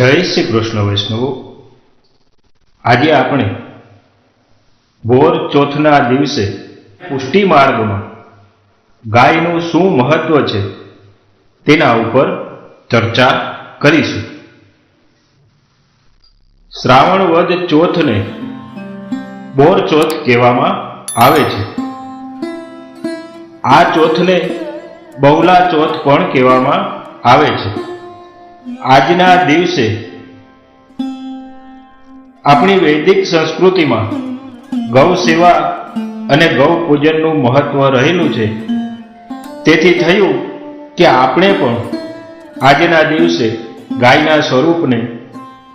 જય શ્રી કૃષ્ણ વૈષ્ણવો, આજે આપણે બોર ચોથના દિવસે પુષ્ટિ માર્ગમાં ગાયનું શું મહત્વ છે તેના ઉપર ચર્ચા કરીશું. શ્રાવણ વદ ચોથને બોર ચોથ કહેવામાં આવે છે. આ ચોથને બહુલા ચોથ પણ કહેવામાં આવે છે. આજના દિવસે આપણી વૈદિક સંસ્કૃતિમાં ગૌ સેવા અને ગૌ પૂજનનું મહત્વ રહેલું છે. તેથી થયું કે આપણે પણ આજના દિવસે ગાયના સ્વરૂપને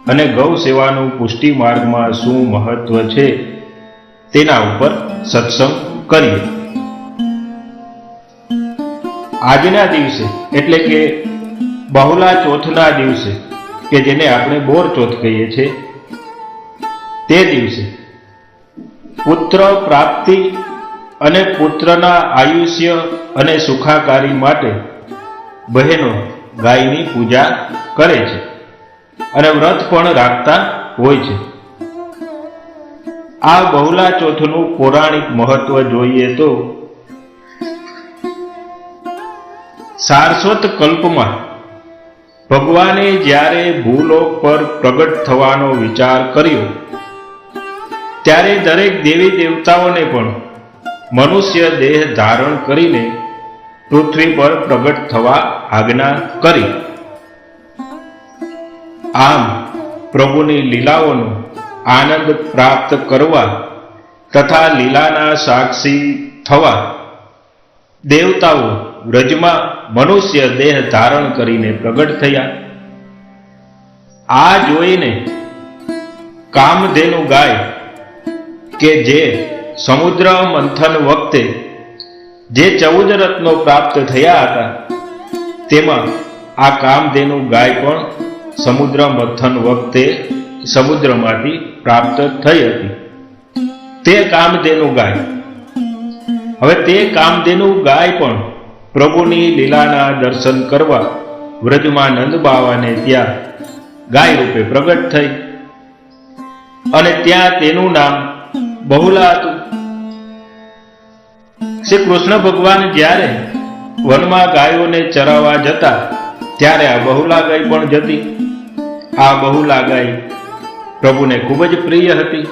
અને ગૌ સેવાનું પુષ્ટિ માર્ગમાં શું મહત્વ છે તેના ઉપર સત્સંગ કરીએ. આજના દિવસે એટલે કે બહુલા ચોથના દિવસે, કે જેને આપણે બોર ચોથ કહીએ છીએ, તે દિવસે પુત્ર પ્રાપ્તિ અને પુત્રના આયુષ્ય અને સુખાકારી માટે બહેનો ગાયની પૂજા કરે છે અને વ્રત પણ રાખતા હોય છે. આ બહુલા ચોથનું પૌરાણિક મહત્વ જોઈએ તો સારસ્વત કલ્પમાં ભગવાને જ્યારે ભૂલોક પર પ્રગટ થવાનો વિચાર કર્યો, ત્યારે દરેક દેવી દેવતાઓને પણ મનુષ્ય દેહ ધારણ કરીને પૃથ્વી પર પ્રગટ થવા આજ્ઞા કરી. આમ પ્રભુની લીલાઓનો આનંદ પ્રાપ્ત કરવા તથા લીલાના સાક્ષી થવા દેવતાઓ વ્રજમાં મનુષ્ય દેહ ધારણ કરીને પ્રગટ થયા. આ જોઈને કામધેનુ ગાય કે જે સમુદ્ર મંથન વખતે જે ચૌદ રત્નો પ્રાપ્ત થયા હતા, તેમાં આ કામધેનુ ગાય પણ સમુદ્ર મંથન વખતે સમુદ્રમાંથી પ્રાપ્ત થઈ હતી. તે કામધેનુ ગાય. હવે તે કામધેનુ ગાય પણ પ્રભુની લીલાના દર્શન કરવા વ્રજમાં નંદ બાવાને ત્યાં ગાય રૂપે પ્રગટ થઈ. અને ત્યાં તેનું નામ બહુલા હતું. શ્રી કૃષ્ણ ભગવાન જ્યારે વનમાં ગાયોને ચરાવવા જતા, ત્યારે આ બહુલા ગાય પણ જતી. આ બહુલા ગાય પ્રભુને ખૂબ જ પ્રિય હતી.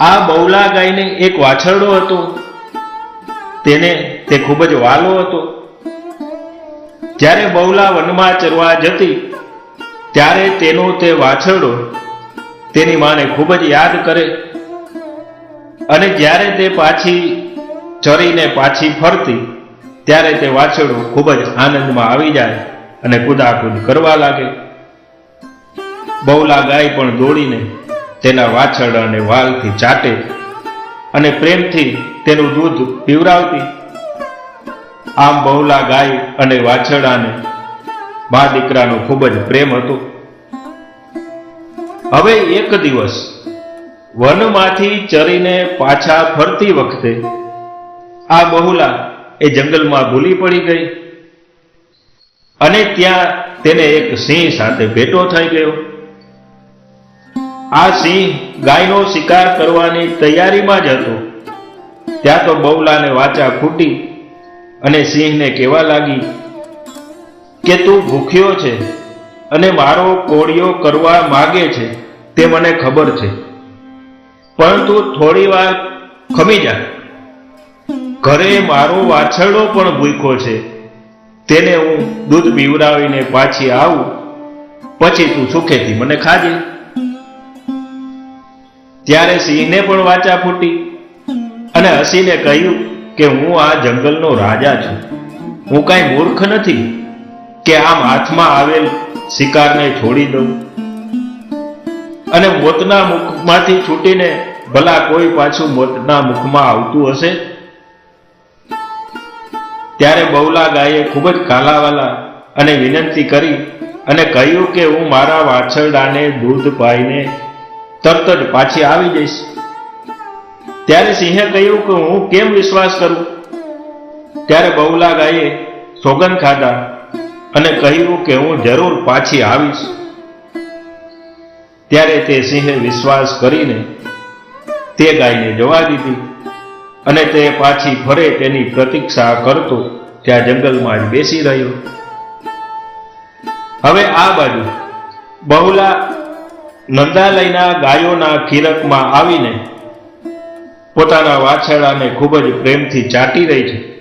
આ બહુલા ગાયને એક વાછરડો હતો. તેને તે ખૂબ જ વાલો હતો. જ્યારે બહુલા વનમાં ચરવા જતી, ત્યારે તેનો તે વાછરડો તેની માને ખૂબ જ યાદ કરે અને જ્યારે તે પાછી ચરીને પાછી ફરતી, ત્યારે તે વાછરડો ખૂબ જ આનંદમાં આવી જાય અને કુદાકુદ કરવા લાગે. બહુલા ગાય પણ દોડીને તેના વાછરડાને વાલથી ચાટે અને પ્રેમથી તેનું દૂધ પીવરાવતી. આમ બહુલા ગાય અને વાછરડાને મા દીકરાનો ખૂબ જ પ્રેમ હતો. હવે એક દિવસ વનમાંથી ચરીને પાછા ફરતી વખતે આ બહુલા એ જંગલમાં ભૂલી પડી ગઈ અને ત્યાં તેને એક સિંહ સાથે ભેટો થઈ ગયો. આ સિંહ ગાયનો શિકાર કરવાની તૈયારીમાં જ હતો. ત્યાં તો બહુલાને વાચા ખૂટી અને સિંહને કહેવા લાગી, કે તું ભૂખ્યો છે અને મારો કોળિયો કરવા માગે છે, તે મને ખબર છે. પરંતુ થોડી વાર ખમી જા. ઘરે મારો વાછરડો પણ ભૂખ્યો છે. તેને હું દૂધ પીવડાવીને પાછી આવું. પછી તું સુખેથી મને ખાજે. ત્યારે સિંહને પણ વાચા ફૂટી અને હસીને કહ્યું કે હું આ જંગલનો રાજા છું. હું કાંઈ મૂર્ખ નથી કે આમ હાથમાં આવેલ શિકારને છોડી દઉં. અને મોતના મુખમાંથી છૂટીને ભલા કોઈ પાછું મોતના મુખમાં આવતું હશે? ત્યારે બહુલા ગાયે ખૂબ જ કાલાવાલા અને વિનંતી કરી અને કહ્યું કે હું મારા વાછરડાને દૂધ પાઈને તરત જ પાછી આવી જઈશ. ત્યારે સિંહે કહ્યું કે હું કેમ વિશ્વાસ કરું? ત્યારે બહુલા ગાયે સોગન ખાધા અને કહ્યું કે હું જરૂર પાછી આવીશ. ત્યારે તે સિંહે વિશ્વાસ કરીને તે ગાયને જવા દીધી અને તે પાછી ફરે તેની પ્રતીક્ષા કરતો ત્યાં જંગલમાં જ બેસી રહ્યો. હવે આ બાજુ બહુલા નંદાલયના ગાયોના ખીરકમાં આવીને પોતાના વાછરડાને ખૂબ જ પ્રેમથી ચાટી રહી છે.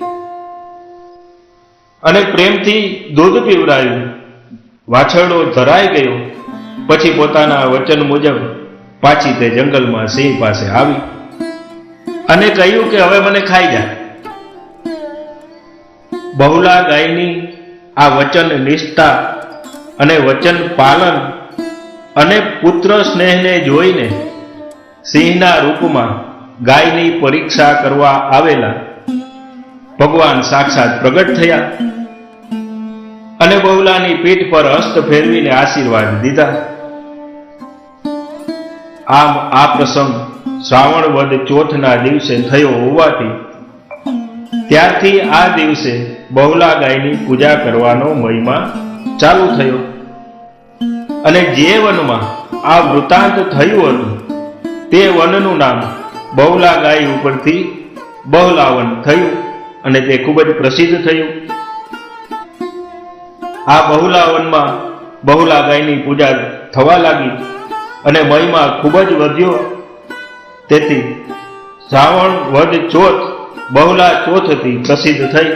અને પ્રેમથી દૂધ પીવડાયું. વાછરડો ધરાઈ ગયો. પછી પોતાના વચન મુજબ પાછી તે જંગલમાં સિંહ પાસે આવી. અને કહ્યું કે હવે મને ખાઈ જા. બહુલા ગાયની આ વચન નિષ્ઠા અને વચન પાલન અને પુત્ર સ્નેહને જોઈને સિંહના રૂપમાં ગાયની પરીક્ષા કરવા આવેલા. ભગવાન સાક્ષાત પ્રગટ થયા અને બહુલાની પીઠ પર હસ્ત ફેરવીને આશીર્વાદ દીધા. આમ આ પ્રસંગ શ્રાવણ વદ ચોથના દિવસે થયો હોવાથી ત્યારથી આ દિવસે બહુલા ગાયની પૂજા કરવાનો મહિમા ચાલુ થયો. અને જે વનમાં આ વૃતાંત થયું હતું તે વનનું નામ બહુલા ગાય ઉપરથી બહુલાવન થયું અને તે ખૂબ જ પ્રસિદ્ધ થયું. આ બહુલાવનમાં બહુલા ગાયની પૂજા થવા લાગી અને મહિમા ખૂબ જ વધ્યો. તેથી શ્રાવણ વદ ચોથ, બહુલા ચોથથી પ્રસિદ્ધ થઈ.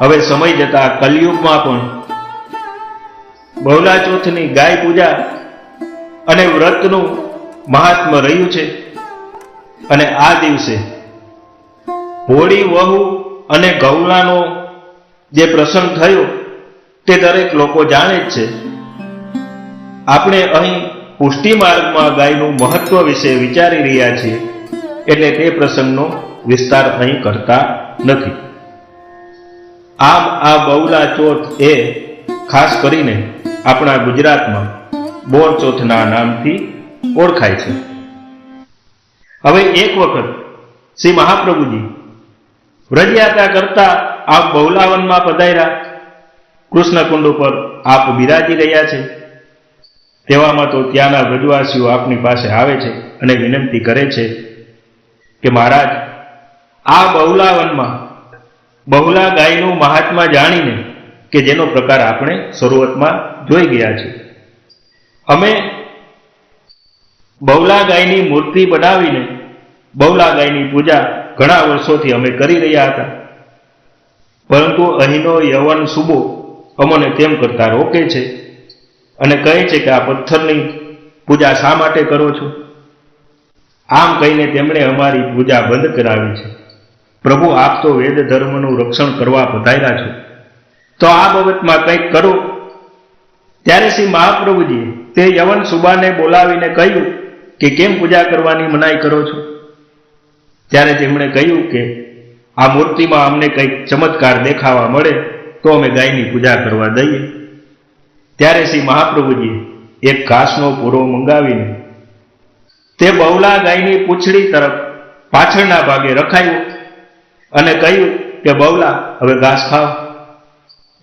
હવે સમય જતા કલયુગમાં પણ બહુલા ચોથની ગાય પૂજા અને વ્રતનું મહાત્મ રહ્યું છે. અને આ દિવસે હોળી, વહુ અને ગૌલાનો જે પ્રસંગ થયો તે દરેક લોકો જાણે જ છે. આપણે અહીં પુષ્ટિ માર્ગમાં ગાયનું મહત્વ વિશે વિચારી રહ્યા છીએ એટલે તે પ્રસંગનો વિસ્તાર અહીં કરતા નથી. આમ આ બહુલા ચોથ એ ખાસ કરીને આપણા ગુજરાતમાં બોર ચોથના નામથી ઓળખાય છે. હવે એક વખત શ્રી મહાપ્રભુજી વ્રજયાત્રા કરતા આપ બહુલાવનમાં પધાર્યા, કૃષ્ણકુંડ ઉપર આપ બિરાજી રહ્યા છે. તેવામાં તો ત્યાંના વ્રજવાસીઓ આપની પાસે આવે છે અને વિનંતી કરે છે કે મહારાજ, આ બહુલાવનમાં બહુલા ગાયનું મહાત્મા જાણીને કે જેનો પ્રકાર આપણે શરૂઆતમાં જોઈ ગયા છે અમે બહુલા ગાયની મૂર્તિ બનાવીને બહુલા ગાયની પૂજા ઘણા વર્ષોથી અમે કરી રહ્યા હતા. પરંતુ અહીંનો યવન સુબો અમને તેમ કરતા રોકે છે અને કહે છે કે આ પથ્થરની પૂજા શા માટે કરો છો? આમ કહીને તેમણે અમારી પૂજા બંધ કરાવી છે. પ્રભુ, આપ તો વેદ ધર્મનું રક્ષણ કરવા પધાર્યા છો. તો આ બાબતમાં કંઈક કરો. ત્યારે શ્રી મહાપ્રભુજીએ તે યવન સુબાને બોલાવીને કહ્યું કે કેમ પૂજા કરવાની મનાઈ કરો છો? ત્યારે તેમણે કહ્યું કે આ મૂર્તિમાં અમને કંઈક ચમત્કાર દેખાવા મળે, તો અમે ગાયની પૂજા કરવા દઈએ. ત્યારે શ્રી મહાપ્રભુજીએ એક ઘાસનો પૂરો મંગાવીને તે બહુલા ગાયની પૂંછડી તરફ પાછળના ભાગે રખાયું અને કહ્યું કે, બહુલા, હવે ઘાસ ખાવ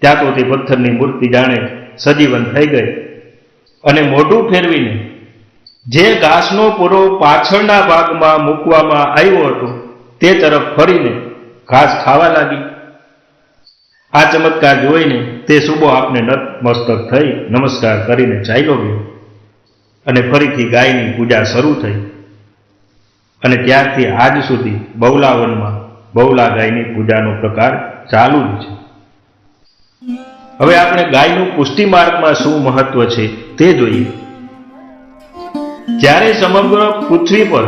ત્યાં તો તે પથ્થરની મૂર્તિ જાણે સજીવન થઈ ગઈ અને મોઢું ફેરવીને જે ઘાસનો પૂરો પાછળના ભાગમાં મૂકવામાં આવ્યો હતો, તે તરફ ફરીને ઘાસ ખાવા લાગી. આ ચમત્કાર જોઈને તે સુબો આપને નતમસ્તક થઈ નમસ્કાર કરીને ચાલ્યો ગયો અને ફરીથી ગાયની પૂજા શરૂ થઈ. અને ત્યારથી આજ સુધી બહુલાવનમાં બહુલા ગાયની પૂજાનો પ્રકાર ચાલુ જ છે. હવે આપણે ગાયનું પુષ્ટિ માર્ગમાં શું મહત્વ છે તે જોઈએ. જ્યારે સમગ્ર પૃથ્વી પર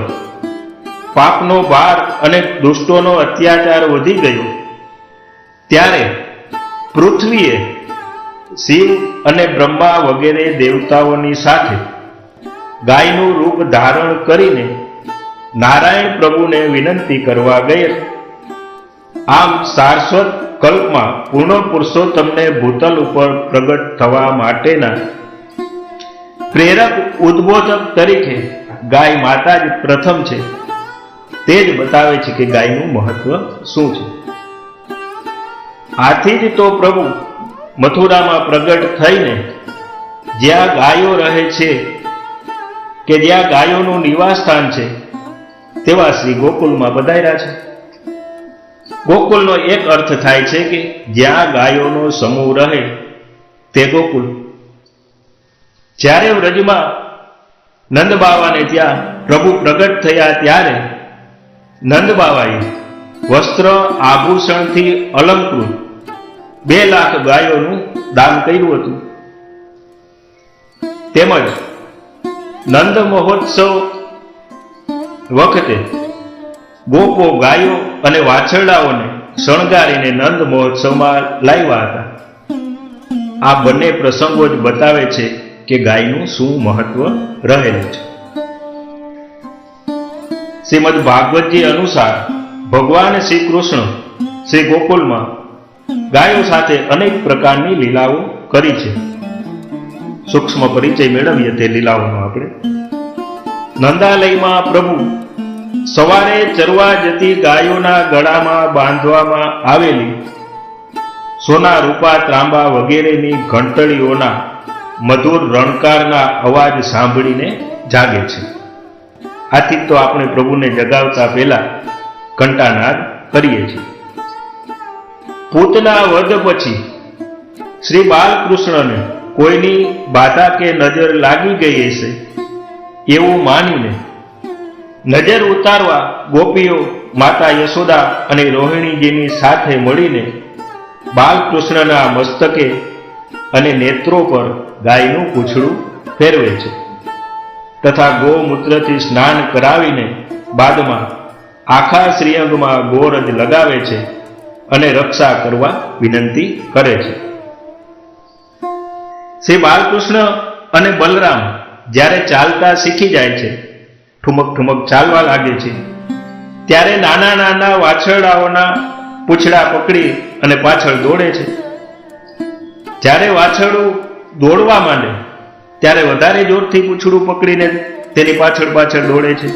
પાપનો ભાર અને દુષ્ટોનો અત્યાચાર વધી ગયો, ત્યારે પૃથ્વીએ શિવ અને બ્રહ્મા વગેરે દેવતાઓની સાથે ગાયનું રૂપ ધારણ કરીને નારાયણ પ્રભુને વિનંતી કરવા ગયેલ આમ સારસ્વત કલ્પમાં પૂર્ણ પુરુષોત્તમને ભૂતલ ઉપર પ્રગટ થવા માટેના પ્રેરક ઉદ્બોધક તરીકે ગાય માતા જ પ્રથમ છે. તે જ બતાવે છે કે ગાયનું મહત્વ શું છે. આથી જ તો પ્રભુ મથુરામાં પ્રગટ થઈને જ્યાં ગાયો રહે છે કે જ્યાં ગાયોનું નિવાસ સ્થાન છે, તેવા શ્રી ગોકુલમાં બધાયરા છે. ગોકુલનો એક અર્થ થાય છે કે જ્યાં ગાયોનો સમૂહ રહે, તે ગોકુલ જ્યારે વ્રજમાં નંદ બાવાને ત્યાં પ્રભુ પ્રગટ થયા ત્યારે નંદ બાવાએ વસ્ત્ર આભૂષણથી અલંકૃત બે લાખ ગાયોનું દાન કર્યું હતું. તેમજ નંદ મહોત્સવ વખતે ગોપો ગાયો અને વાછરડાઓને શણગારીને નંદ મહોત્સવમાં લાવ્યા હતા. આ બંને પ્રસંગો જ બતાવે છે કે ગાયનું શું મહત્વ રહેલું છે? શ્રીમદ ભાગવતજી અનુસાર ભગવાન શ્રી કૃષ્ણ શ્રી ગોકુલમાં ગાયો સાથે અનેક પ્રકારની લીલાઓ કરી છે. સૂક્ષ્મ પરિચય મેળવીએ તે લીલાઓનો આપણે. નંદાલયમાં પ્રભુ સવારે ચરવા જતી ગાયોના ગળામાં બાંધવામાં આવેલી સોના રૂપા ત્રાંબા વગેરેની ઘંટડીઓના મધુર રણકારના અવાજ સાંભળીને જાગે છે. આથી તો આપણે પ્રભુને જગાવતા પહેલા કંટાનાદ કરીએ છીએ. પૂતના વધ પછી શ્રી બાલકૃષ્ણને કોઈની બાધા કે નજર લાગી ગઈ હશે એવું માનીને નજર ઉતારવા ગોપીઓ, માતા યશોદા અને રોહિણીજીની સાથે મળીને બાલકૃષ્ણના મસ્તકે અને નેત્રો પર ગાયનું પૂંછડું ફેરવે છે. તથા ગોમૂત્રથી સ્નાન કરાવીને બાદમાં આખા શ્રીઅંગમાં ગોરજ લગાવે છે અને રક્ષા કરવા વિનંતી કરે છે. શ્રી બાલકૃષ્ણ અને બલરામ જ્યારે ચાલતા શીખી જાય છે, ઠુમક ઠુમક ચાલવા લાગે છે, ત્યારે નાના નાના વાછરડાઓના પૂંછડા પકડી અને પાછળ દોડે છે. જ્યારે વાછરડું દોડવા માંડે, ત્યારે વધારે જોરથી પૂંછડું પકડીને તેની પાછળ પાછળ દોડે છે.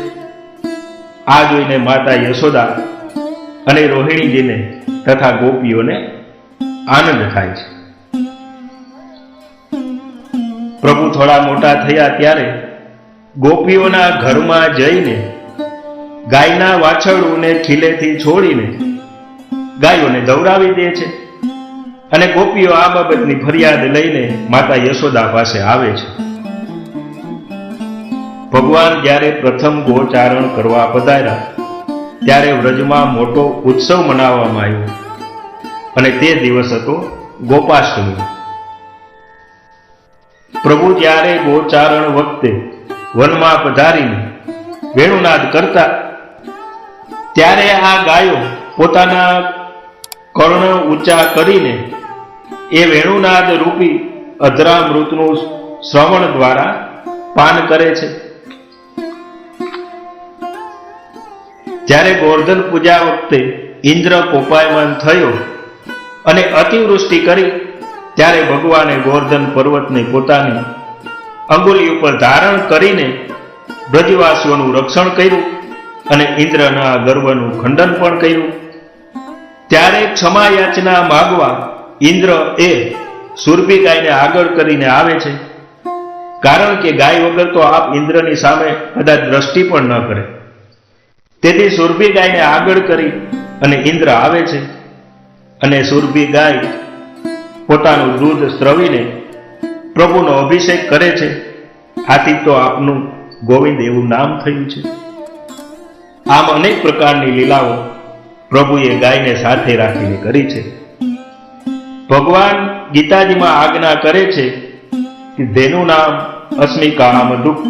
આ જોઈને માતા યશોદા અને રોહિણીજીને તથા ગોપીઓને આનંદ થાય છે. પ્રભુ થોડા મોટા થયા ત્યારે ગોપીઓના ઘરમાં જઈને ગાયના વાછરડુને ખીલેથી છોડીને ગાયોને દવડાવી દે છે. અને ગોપીઓ આ બાબતની ફરિયાદ લઈને માતા યશોદા પાસે આવે છે. ભગવાન જ્યારે પ્રથમ ગોચારણ કરવા પધાર્યા, ત્યારે વ્રજમાં મોટો ઉત્સવ મનાવવામાં આવ્યો અને તે દિવસ હતો ગોપાષ્ટમી. પ્રભુ જ્યારે ગોચારણ વખતે વનમાં પધારીને વેણુનાદ કરતા, ત્યારે આ ગાયો પોતાના કર્ણ ઊંચા કરીને એ વેણુનાદ રૂપી અધરામૃતનું શ્રવણ દ્વારા પાન કરે છે. જ્યારે ગોર્ધન પૂજા વખતે ઇન્દ્ર કોપાયમાન થયો અને અતિવૃષ્ટિ કરી, ત્યારે ભગવાને ગોર્ધન પર્વતને પોતાની અંગુલી ઉપર ધારણ કરીને બ્રજવાસીઓનું રક્ષણ કર્યું અને ઇન્દ્રના ગર્વનું ખંડન પણ કર્યું. ત્યારે ક્ષમા યાચના માગવા ઇન્દ્ર એ સુરભી ગાયને આગળ કરીને આવે છે. કારણ કે ગાય વગર તો આપ ઇન્દ્રની સામે કદાચ દ્રષ્ટિ પણ ન કરે. તેથી સુરભી ગાયને આગળ કરી અને ઇન્દ્ર આવે છે અને સુરભી ગાય પોતાનું દૂધ સ્ત્રવીને પ્રભુનો અભિષેક કરે છે. આથી તો આપનું ગોવિંદ એવું નામ થયું છે. આમ અનેક પ્રકારની લીલાઓ પ્રભુએ ગાયને સાથે રાખીને કરી છે. ભગવાન ગીતાજીમાં આજ્ઞા કરે છે કે ધેનું નામ અસ્મિ કામ દુઃખ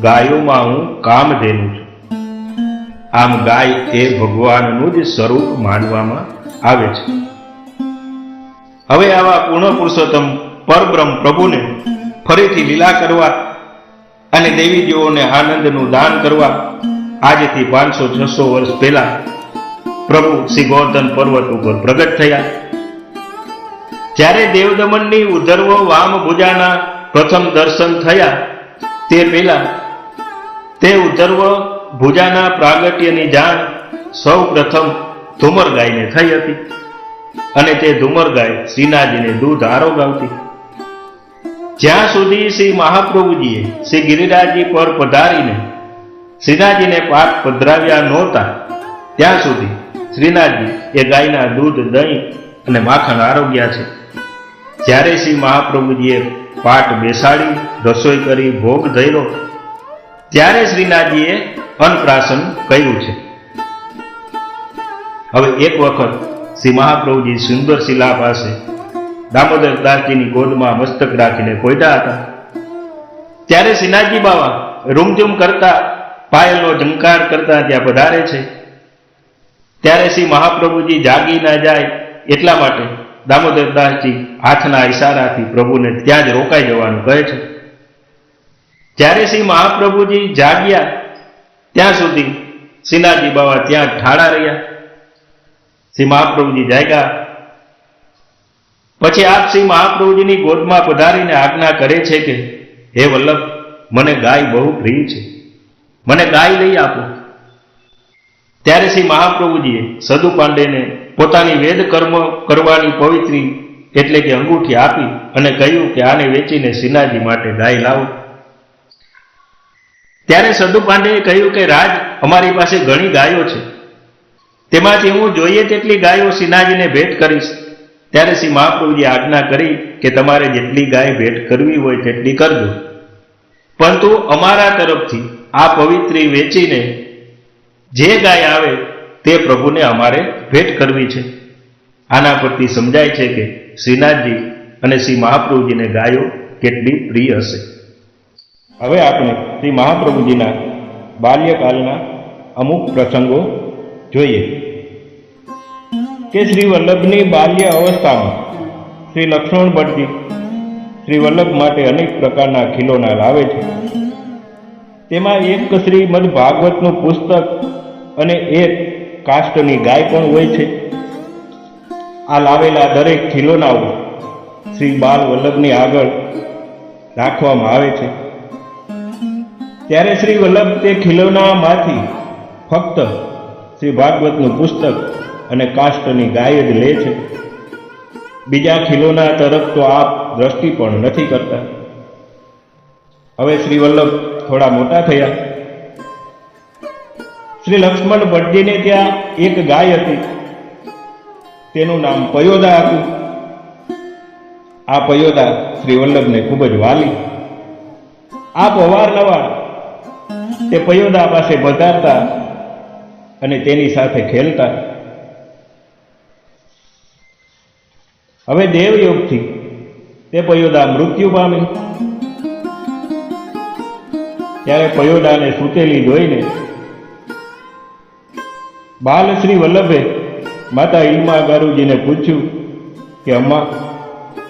ગાયોમાં હું કામધેનું છું. આમ ગાય એ ભગવાનનું જ સ્વરૂપ માનવામાં આવે છે. હવે આવા પૂર્ણ પુરુષોત્તમ પરબ્રહ્મ પ્રભુને ફરીથી લીલા કરવા અને દેવીજીઓને આનંદનું દાન કરવા, આજથી પાંચસો છસો વર્ષ પહેલા પ્રભુ શ્રી ગોવર્ધન પર્વત ઉપર પ્રગટ થયા. જ્યારે દેવદમનની ઉધર્વ વામ ભુજાના પ્રથમ દર્શન થયા, તે પહેલા તે ઉધર્વ ભુજાના પ્રાગટ્યની જાણ સૌ પ્રથમ ધુમર ગાયને થઈ હતી અને તે ધુમર ગાય શ્રીનાજીને દૂધ આરોગાવતી. જ્યાં સુધી શ્રી મહાપ્રભુજીએ શ્રી ગિરિરાજી પર પધારીને શ્રીનાજીને પાઠ પધરાવ્યા નહોતા, ત્યાં સુધી શ્રીનાથજી એ ગાયના દૂધ, દહીં અને માખણ આરોગ્યા છે. જ્યારે શ્રી મહાપ્રભુજીએ પાઠ બેસાડી, રસોઈ કરી, ભોગ ધર્યો, ત્યારે શ્રીનાથજીએ અન્નપ્રાશન કર્યું છે. હવે એક વખત શ્રી મહાપ્રભુજી સુંદર શિલા પાસે દામોદર દાસજીની ગોદમાં મસ્તક રાખીને પોઈતા હતા. ત્યારે શ્રીનાથજી બાવા રૂમઝૂમ કરતા, પાયલનો ઝંકાર કરતા ત્યાં પધારે છે. ત્યારે શ્રી મહાપ્રભુજી જાગી ના જાય એટલા માટે દામોદર દાસજી હાથના ઈશારાથી પ્રભુને ત્યાં જ રોકાઈ જવાનું કહે છે. જ્યારે શ્રી મહાપ્રભુજી જાગ્યા, ત્યાં સુધી શ્રીનાથજી બાવા ત્યાં ઠાળા રહ્યા. શ્રી મહાપ્રભુજી જાગ્યા. પછી આપ શ્રી મહાપ્રભુજીની ગોદમાં પધારીને આજ્ઞા કરે છે કે, હે વલ્લભ, મને ગાય બહુ પ્રિય છે. મને ગાય લઈ આપો. ત્યારે શ્રી મહાપ્રભુજીએ સદુ પાંડેને પોતાની વેદ કર્મ કરવાની પવિત્રી એટલે કે અંગૂઠી આપી અને કહ્યું કે આને વેચીને સિનાજી માટે ગાય લાવો. ત્યારે સદુ પાંડેએ કહ્યું કે રાજ, અમારી પાસે ઘણી ગાયો છે. તેમાંથી હું જોઈએ તેટલી ગાયો સિનાજીને ભેટ કરીશ. ત્યારે શ્રી મહાપ્રભુજી આજ્ઞા કરી કે તમારે જેટલી ગાય ભેટ કરવી હોય તેટલી કરજો. પરંતુ અમારા તરફથી આ પવિત્રી વેચીને જે ગાય આવે તે પ્રભુને અમારે ભેટ કરવી છે. આના પરથી સમજાય છે કે શ્રીનાથજી અને શ્રી મહાપ્રભુજીને ગાયો કેટલી પ્રિય હશે. હવે આપણે શ્રી મહાપ્રભુજીના બાલ્યકાલના અમુક પ્રસંગો જોઈએ. કે શ્રી વલ્લભની બાલ્ય અવસ્થામાં શ્રી લક્ષ્મણ ભટ્ટજી શ્રી વલ્લભ માટે અનેક પ્રકારના ખીલોના લાવે છે. તેમાં એક શ્રીમદ ભાગવતનું પુસ્તક અને એક કાષ્ટની ગાય પણ હોય છે. આ લાવેલા દરેક ખીલોનાઓ શ્રી બાલ વલ્લભની આગળ રાખવામાં આવે છે. ત્યારે શ્રી વલ્લભ તે ખીલોનામાંથી ફક્ત શ્રી ભાગવતનું પુસ્તક અને કાષ્ટની ગાય જ લે છે. બીજા ખીલોના તરફ તો આપ દ્રષ્ટિ પણ નથી કરતા. હવે શ્રી વલ્લભ થોડા મોટા થયા. શ્રી લક્ષ્મણ ભટ્ટજીને ત્યાં એક ગાય હતી. તેનું નામ પયોદા હતું. આ પયોદા શ્રી વલ્લભને ખૂબ જ વાલી. આપ અવારનવાર તે પયોદા પાસે પધારતા અને તેની સાથે ખેલતા. હવે દેવયોગથી તે પયોદા મૃત્યુ પામી. ત્યારે પયોડાને સૂતેલી જોઈને બાલશ્રી વલ્લભે માતા ઇલ્મા ગારુજીને પૂછ્યું કે, અમ્મા,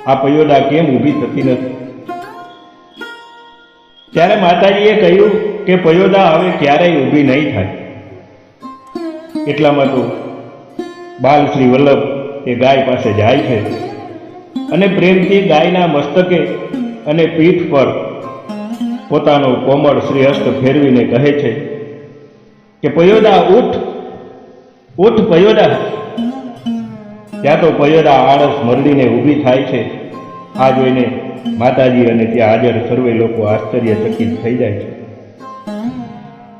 આ પયોડા કેમ ઊભી થતી નથી? ત્યારે માતાજીએ કહ્યું કે, પયોદા હવે ક્યારેય ઊભી નહીં થાય. એટલામાં તો બાલશ્રી વલ્લભ એ ગાય પાસે જાય છે અને પ્રેમથી ગાયના મસ્તકે અને પીઠ પર પોતાનો કોમળ શ્રીહસ્ત ફેરવીને કહે છે કે, પયોદા ઉઠ ઉઠ પયોડા. ત્યાં તો પયોડા આળસ મરડીને ઊભી થાય છે. આ જોઈને માતાજી અને ત્યાં હાજર સર્વે લોકો આશ્ચર્યચકિત થઈ જાય છે.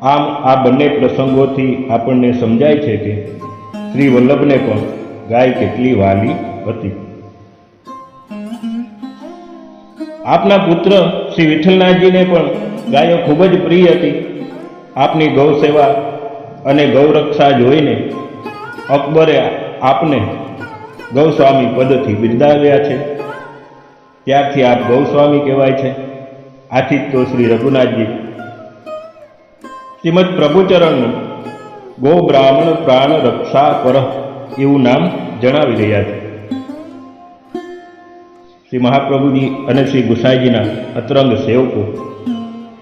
આમ આ બંને પ્રસંગોથી આપણને સમજાય છે કે શ્રી વલ્લભને પણ ગાય કેટલી વાલી હતી. આપના પુત્ર શ્રી વિઠ્ઠલનાથજીને પણ ગાયો ખૂબ જ પ્રિય હતી. આપની ગૌ સેવા અને ગૌરક્ષા જોઈને અકબરે આપને ગૌસ્વામી પદથી બિરદાવ્યા છે. ત્યારથી આપ ગૌસ્વામી કહેવાય છે. આથી તો શ્રી રઘુનાથજી. શ્રીમદ પ્રભુચરણનું ગો બ્રાહ્મણ પ્રાણ રક્ષા પર એવું નામ જણાવી રહ્યા છે. શ્રી મહાપ્રભુજી અને શ્રી ગુસાઈજીના અતરંગ સેવકો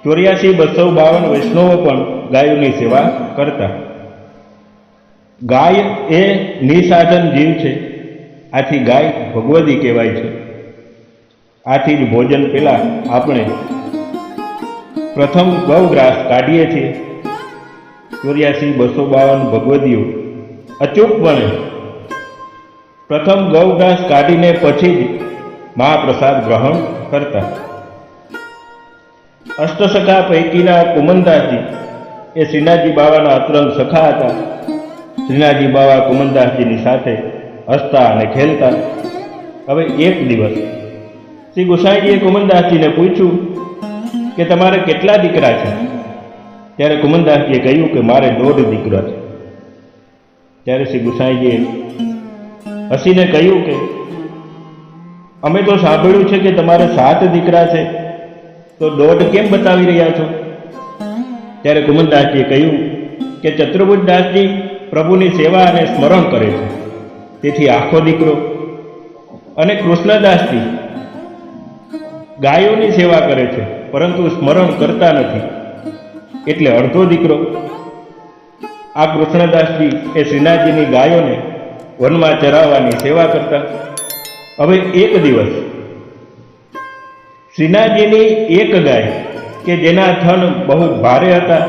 ચોર્યાસી, બસો બાવન વૈષ્ણવો પણ ગાયોની સેવા કરતા ગાય એ નિસાધન જીવ છે. આથી ગાય ભગવદી કહેવાય છે. આથી જ ભોજન પહેલા આપણે પ્રથમ ગૌગ્રાસ કાઢીએ છીએ. ચોર્યાસી બસો બાવન ભગવદીઓ અચૂકપણે પ્રથમ ગૌગ્રાસ કાઢીને પછી જ મહાપ્રસાદ ગ્રહણ કરતા. અષ્ટસખા પૈકીના કુમનદાસજી એ શ્રીનાજી બાવાના અતરંગ સખા હતા. શ્રીનાથજી બાવા કુમનદાસજીની સાથે હસતા અને ખેલતા. હવે એક દિવસ શ્રી ગુસાઈજીએ કુમનદાસજીને પૂછ્યું કે તમારે કેટલા દીકરા છે? ત્યારે કુમનદાસજીએ કહ્યું કે મારે દોઢ દીકરો છે. ત્યારે શ્રી ગુસાઈજીએ હસીને કહ્યું કે અમે તો સાંભળ્યું છે કે તમારે સાત દીકરા છે, તો દોઢ કેમ બતાવી રહ્યા છો? ત્યારે કુમનદાસજીએ કહ્યું કે ચતુર્ભુજદાસજી પ્રભુની સેવા અને સ્મરણ કરે છે. તેથી આખો દીકરો અને કૃષ્ણદાસજી ગાયોની સેવા કરે છે, પરંતુ સ્મરણ કરતા નથી. એટલે અડધો દીકરો આ કૃષ્ણદાસજી એ શ્રીનાથજીની ગાયોને વનમાં ચરાવવાની સેવા કરતા. હવે એક દિવસ શ્રીનાથજીની એક ગાય કે જેના થન બહુ ભારે હતા,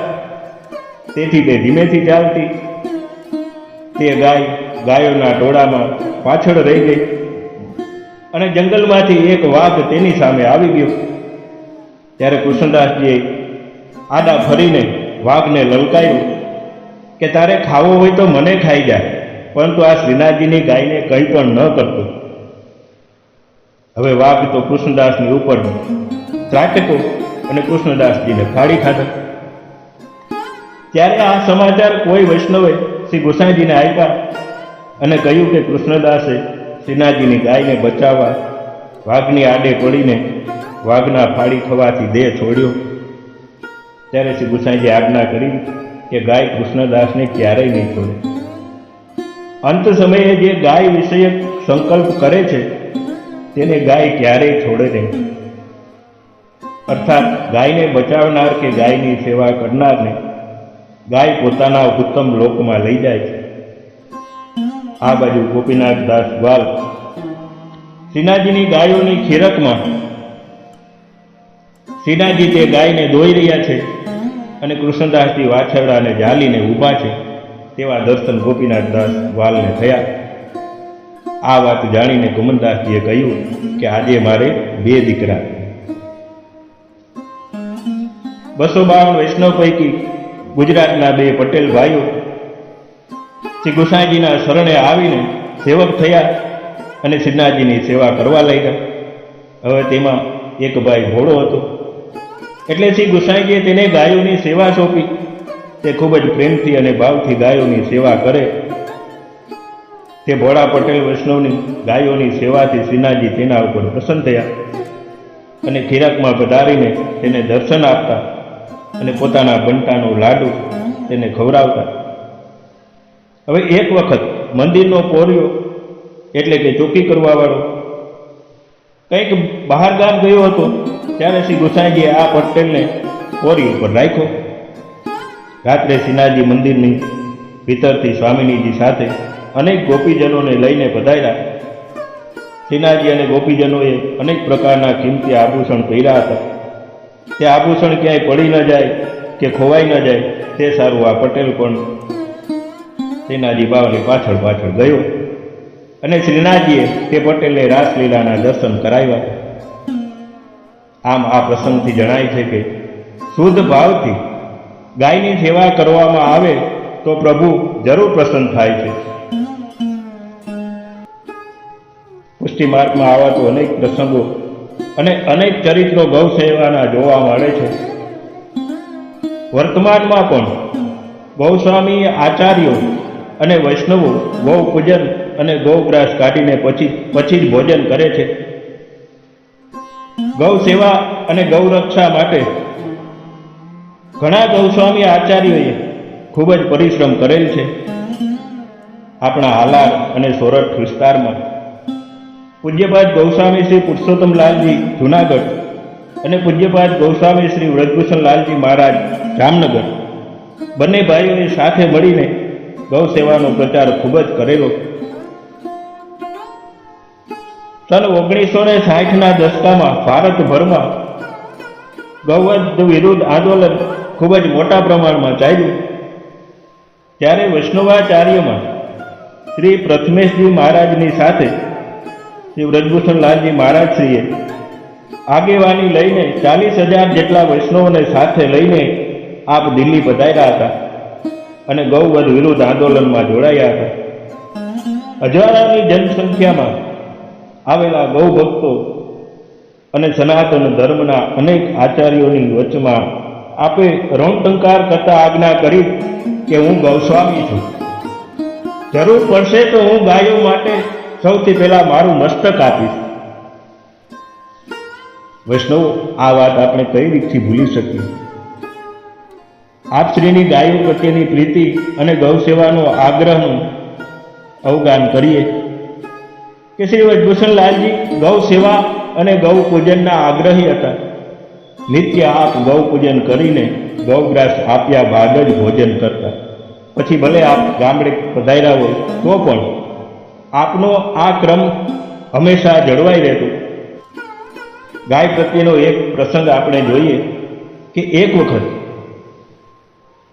તેથી તે ધીમેથી ચાલતી તે ગાય, ગાયોના ટોળામાં પાછળ રહી ગઈ. અને જંગલમાંથી એક વાઘ તેની સામે આવી ગયો. ત્યારે કૃષ્ણદાસજીએ આડા ફરીને વાઘને લલકાયું કે, તારે ખાવો હોય તો મને ખાઈ જાય પરંતુ આ શ્રીનાથજીની ગાયને કંઈ પણ ન કરતો. હવે વાઘ તો કૃષ્ણદાસની ઉપર ત્રાટકો અને કૃષ્ણદાસજીને ફાડી ખાધા. ત્યારે આ સમાચાર કોઈ વૈષ્ણવે શ્રી ગોસાઈજીને આપ્યા અને કહ્યું કે કૃષ્ણદાસે શ્રીનાથજીની ગાયને બચાવવા વાઘની આડે પડીને વાઘના ફાડી ખવાથી દેહ છોડ્યો. ત્યારે શ્રી ગુસાઈજી આજ્ઞા કરી કે ગાય કૃષ્ણદાસને ક્યારેય નહીં છોડે. અંત સમયે જે ગાય વિષયક સંકલ્પ કરે છે, તેને ગાય ક્યારેય છોડે નહીં. અર્થાત ગાયને બચાવનાર કે ગાયની સેવા કરનારને ગાય પોતાના ઉત્તમ લોકમાં લઈ જાય છે. આ બાજુ ગોપીનાથ દાસ ગ્વાલ શ્રીનાથજીની ગાયોની ખીરકમાં. શ્રીનાથજી તે ગાયને દોઈ રહ્યા છે અને કૃષ્ણદાસજી વાછરડાને જાલીને ઊભા છે. તેવા દર્શન ગોપીનાથ દાસ વાલને થયા. આ વાત જાણીને કુમનદાસજીએ કહ્યું કે આજે મારે બે દીકરા. બસો બાવન વૈષ્ણવ પૈકી ગુજરાતના બે પટેલ ભાઈઓ શ્રી ગુસાઈજીના શરણે આવીને સેવક થયા અને શ્રીનાથજીની સેવા કરવા લાગ્યા. હવે તેમાં એક ભાઈ ભોળો હતો. એટલે શ્રી ગુસાઈજીએ તેને ગાયોની સેવા સોંપી. તે ખૂબ જ પ્રેમથી અને ભાવથી ગાયોની સેવા કરે. તે ભોળા પટેલ વૈષ્ણવની ગાયોની સેવાથી શ્રીનાથજી તેના ઉપર પ્રસન્ન થયા અને ખીરાકમાં પધારીને તેને દર્શન આપતા અને પોતાના બંટાનો લાડુ તેને ખવડાવતા. હવે એક વખત મંદિરનો પોર્યો એટલે કે ચોકી કરવાવાળો કંઈક બહાર ગામ ગયો હતો, ત્યારે શ્રી ગોસાઈજીએ આ પટેલને પોરી ઉપર રાખ્યો. રાત્રે શ્રીનાથજી મંદિરની ભીતરથી સ્વામિનીજી સાથે અનેક ગોપીજનોને લઈને પધાર્યા. શ્રીનાથજી અને ગોપીજનોએ અનેક પ્રકારના કિંમતી આભૂષણ પહેર્યા હતા. તે આભૂષણ ક્યાંય પડી ન જાય, કે ખોવાઈ ન જાય, તે સારું આ પટેલ પણ શ્રીનાથજી બાવાની પાછળ પાછળ ગયો. અને શ્રીનાથજીએ તે પટેલને રાસલીલાના દર્શન કરાવ્યા. આમ આ પ્રસંગથી જણાય છે કે શુદ્ધ ભાવથી ગાયની સેવા કરવામાં આવે તો પ્રભુ જરૂર પ્રસન્ન થાય છે. પુષ્ટિ માર્ગમાં આવા તો અનેક પ્રસંગો અને અનેક ચરિત્રો ગૌ સેવાના જોવા મળે છે. વર્તમાનમાં પણ ગૌસ્વામી આચાર્યો અને વૈષ્ણવો ગૌ પૂજન અને ગૌગ્રાસ કાઢીને પછી પછી જ ભોજન કરે છે. ગૌ સેવા અને ગૌરક્ષા માટે ઘણા ગૌસ્વામી આચાર્યોએ ખૂબ જ પરિશ્રમ કરેલ છે. આપણા હાલાર અને સોરઠ વિસ્તારમાં પૂજ્યપાદ ગૌસ્વામી શ્રી પુરુષોત્તમ લાલજી જુનાગઢ અને પૂજ્યપાદ ગૌસ્વામી શ્રી વ્રજભૂષણ લાલજી મહારાજ જામનગર. બંને ભાઈઓએ સાથે મળીને ગૌ સેવાનો પ્રચાર ખૂબ જ કરેલો. સન ઓગણીસો ને સાઠના દશકામાં ભારતભરમાં ગૌવધ વિરુદ્ધ આંદોલન ખૂબ જ મોટા પ્રમાણમાં ચાલ્યું. ત્યારે વૈષ્ણવાચાર્યમાં શ્રી પ્રથમેશજી મહારાજની સાથે શ્રી વ્રજભૂષણ લાલજી મહારાજશ્રીએ આગેવાની લઈને ચાલીસ હજાર જેટલા વૈષ્ણવોને સાથે લઈને આપ દિલ્હી પધાર્યા હતા અને ગૌવધ વિરુદ્ધ આંદોલનમાં જોડાયા હતા. હજારોની જનસંખ્યામાં આવેલા ગૌ ભક્તો અને સનાતન ધર્મના અનેક આચાર્યોની વચમાં આપે રણટંકાર કરતા આજ્ઞા કરી કે હું ગૌસ્વામી છું. જરૂર પડશે તો હું ગાયો માટે સૌથી પહેલા મારું મસ્તક આપીશ. વૈષ્ણવ, આ વાત આપણે કઈ રીતથી ભૂલી શકીએ? આપશ્રીની ગાયો પ્રત્યેની પ્રીતિ અને ગૌ સેવાનો આગ્રહનું અવગાન કરીએ. કે શ્રી વજભૂષણલાલજી ગૌ સેવા અને ગૌ પૂજનના આગ્રહી હતા. નિત્ય આપ ગૌ પૂજન કરીને ગૌગ્રાસ આપ્યા બાદ જ ભોજન કરતા. પછી ભલે આપ ગામડે પધાર્યા હોય, તો પણ આપનો આ ક્રમ હંમેશા જળવાઈ રહેતો. ગાય પ્રત્યેનો એક પ્રસંગ આપણે જોઈએ કે એક વખત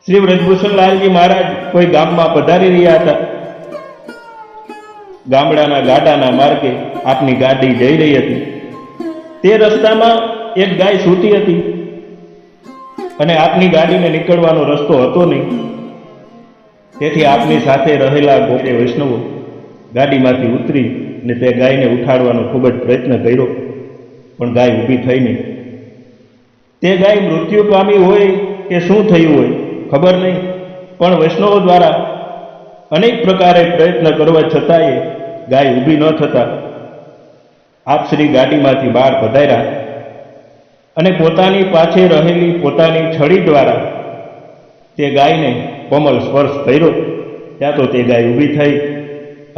શ્રી વ્રજભૂષણલાલજી મહારાજ કોઈ ગામમાં પધારી રહ્યા હતા. ગામડાના ગાડાના માર્ગે આપની ગાડી જઈ રહી હતી. તે રસ્તામાં એક ગાય સૂતી હતી અને આપની ગાડીને નીકળવાનો રસ્તો હતો નહીં. તેથી આપની સાથે રહેલા ગોપે વૈષ્ણવો ગાડીમાંથી ઉતરી અને તે ગાયને ઉઠાડવાનો ખૂબ જ પ્રયત્ન કર્યો. પણ ગાય ઊભી થઈ નહીં. તે ગાય મૃત્યુ પામી હોય કે શું થયું હોય, ખબર નહીં. પણ વૈષ્ણવો દ્વારા અનેક પ્રકારે પ્રયત્ન કરવા છતાંય ગાય ઊભી ન થતા. આપ શ્રી ગાડીમાંથી બહાર પધાર્યા અને પોતાની પાછે રહેલી પોતાની છડી દ્વારા તે ગાયને કોમલ સ્પર્શ કર્યો. ત્યાં તો તે ગાય ઊભી થઈ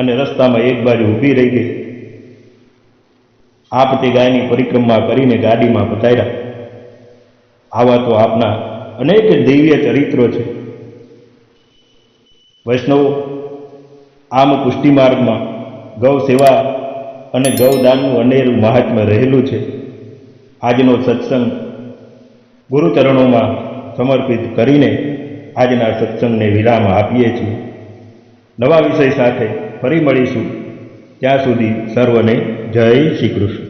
અને રસ્તામાં એક બાજુ ઊભી રહી ગઈ. આપ ગાયની પરિક્રમા કરીને ગાડીમાં પધાર્યા. આવા તો આપના અનેક દિવ્ય ચરિત્રો છે. વૈષ્ણવો, આમ પુષ્ટિ માર્ગમાં ગૌ સેવા અને ગૌદાનનું અનેરું મહાત્મ્ય રહેલું છે. આજનો સત્સંગ ગુરુચરણોમાં સમર્પિત કરીને આજના સત્સંગને વિરામ આપીએ છીએ. નવા વિષય સાથે ફરી મળીશું. ત્યાં સુધી સર્વને જય શ્રી કૃષ્ણ.